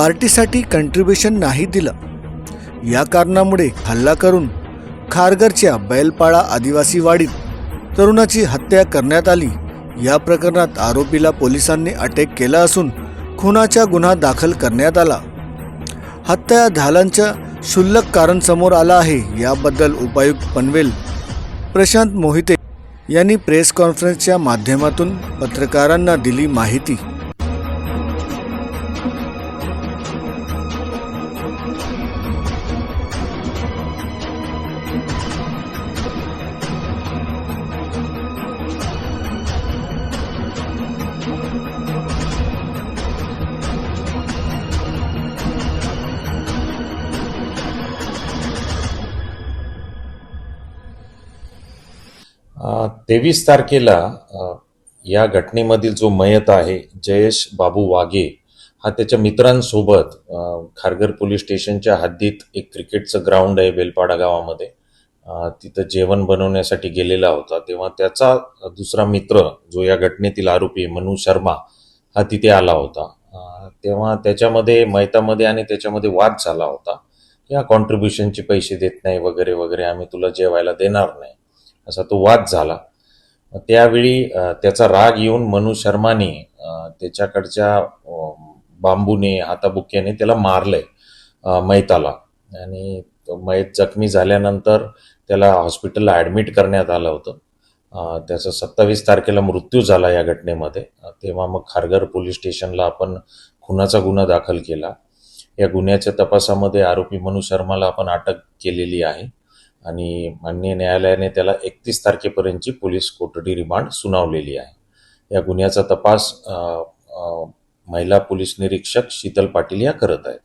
पार्टीसाठी कंट्रीब्युशन नाही दिलं. या कारणामुळे हल्ला करून खारघरच्या बैलपाळा आदिवासी वाडीत तरुणाची हत्या करण्यात आली. या प्रकरणात आरोपीला पोलिसांनी अटक केला असून खुनाचा गुन्हा दाखल करण्यात आला. हत्या झाल्याचं क्षुल्लक कारण समोर आलं आहे. याबद्दल उपायुक्त पनवेल प्रशांत मोहिते यांनी प्रेस कॉन्फरन्सच्या माध्यमातून पत्रकारांना दिली माहिती. तेवीस तारखेला या घटनेमधील जो मयत आहे जयेश बाबू वाघे हा त्याच्या मित्रांसोबत खारघर पोलीस स्टेशनच्या हद्दीत एक क्रिकेटचं ग्राउंड आहे बेलपाडा गावामध्ये. तिथं जेवण बनवण्यासाठी गेलेला होता. तेव्हा त्याचा दुसरा मित्र जो या घटनेतील आरोपी मनु शर्मा हा तिथे आला होता. तेव्हा त्याच्यामध्ये मैतामध्ये आणि त्याच्यामध्ये वाद झाला होता. या कॉन्ट्रीब्युशनचे पैसे देत नाही वगैरे वगैरे आम्ही तुला जेवायला देणार नाही असा तो वाद झाला. त्यावेळी त्याचा राग येऊन मनु शर्माने त्याच्याकडच्या बांबूने हाताबुक्याने त्याला मारलंय मैताला आणि मैत जखमी झाल्यानंतर त्याला हॉस्पिटलला ॲडमिट करण्यात आलं होतं. त्याचा सत्तावीस तारखेला मृत्यू झाला या घटनेमध्ये. तेव्हा मग खारघर पोलीस स्टेशनला आपण खुनाचा गुन्हा दाखल केला. या गुन्ह्याच्या तपासामध्ये आरोपी मनु शर्माला आपण अटक केलेली आहे. आणि माननीय न्यायालयाने त्याला एकतीस तारखेपर्यंतची पोलीस कोठडी रिमांड सुनावलेली आहे. या गुन्ह्याचा तपास आ, आ, महिला पोलीस निरीक्षक शीतल पाटील या करत आहेत.